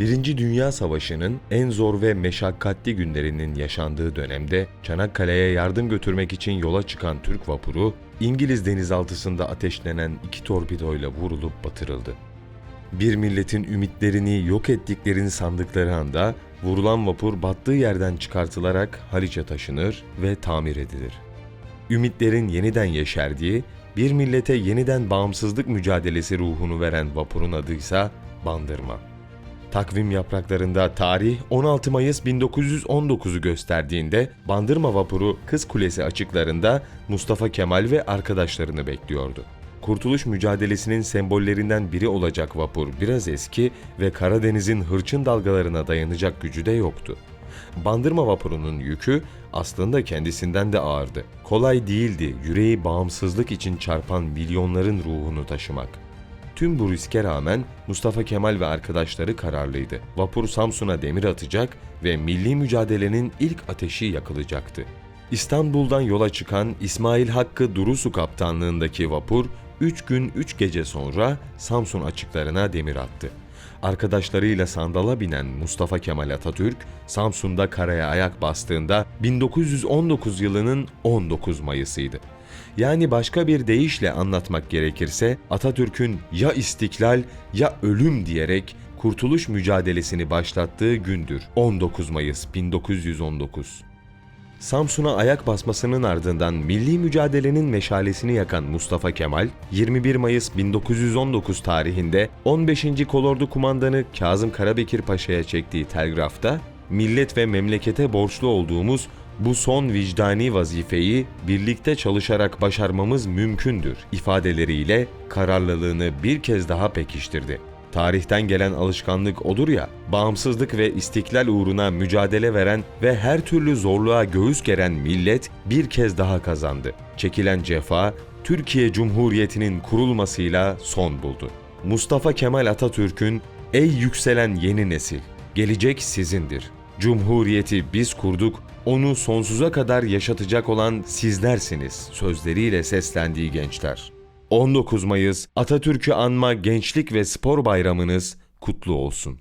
Birinci Dünya Savaşı'nın en zor ve meşakkatli günlerinin yaşandığı dönemde Çanakkale'ye yardım götürmek için yola çıkan Türk vapuru, İngiliz denizaltısında ateşlenen iki torpidoyla vurulup batırıldı. Bir milletin ümitlerini yok ettiklerini sandıkları anda vurulan vapur battığı yerden çıkartılarak Haliç'e taşınır ve tamir edilir. Ümitlerin yeniden yeşerdiği, bir millete yeniden bağımsızlık mücadelesi ruhunu veren vapurun adıysa Bandırma. Takvim yapraklarında tarih 16 Mayıs 1919'u gösterdiğinde Bandırma vapuru Kız Kulesi açıklarında Mustafa Kemal ve arkadaşlarını bekliyordu. Kurtuluş mücadelesinin sembollerinden biri olacak vapur biraz eski ve Karadeniz'in hırçın dalgalarına dayanacak gücü de yoktu. Bandırma vapurunun yükü aslında kendisinden de ağırdı. Kolay değildi yüreği bağımsızlık için çarpan milyonların ruhunu taşımak. Tüm bu riske rağmen Mustafa Kemal ve arkadaşları kararlıydı. Vapur Samsun'a demir atacak ve milli mücadelenin ilk ateşi yakılacaktı. İstanbul'dan yola çıkan İsmail Hakkı Durusu kaptanlığındaki vapur 3 gün 3 gece sonra Samsun açıklarına demir attı. Arkadaşlarıyla sandala binen Mustafa Kemal Atatürk, Samsun'da karaya ayak bastığında 1919 yılının 19 Mayıs'ıydı. Yani başka bir deyişle anlatmak gerekirse Atatürk'ün ya istiklal ya ölüm diyerek kurtuluş mücadelesini başlattığı gündür 19 Mayıs 1919. Samsun'a ayak basmasının ardından milli mücadelenin meşalesini yakan Mustafa Kemal, 21 Mayıs 1919 tarihinde 15. Kolordu Kumandanı Kazım Karabekir Paşa'ya çektiği telgrafta, millet ve memlekete borçlu olduğumuz bu son vicdani vazifeyi birlikte çalışarak başarmamız mümkündür ifadeleriyle kararlılığını bir kez daha pekiştirdi. Tarihten gelen alışkanlık odur ya, bağımsızlık ve istiklal uğruna mücadele veren ve her türlü zorluğa göğüs geren millet bir kez daha kazandı. Çekilen cefa, Türkiye Cumhuriyeti'nin kurulmasıyla son buldu. Mustafa Kemal Atatürk'ün Ey yükselen yeni nesil, gelecek sizindir. Cumhuriyeti biz kurduk, onu sonsuza kadar yaşatacak olan sizlersiniz sözleriyle seslendiği gençler. 19 Mayıs Atatürk'ü anma Gençlik ve Spor Bayramınız kutlu olsun.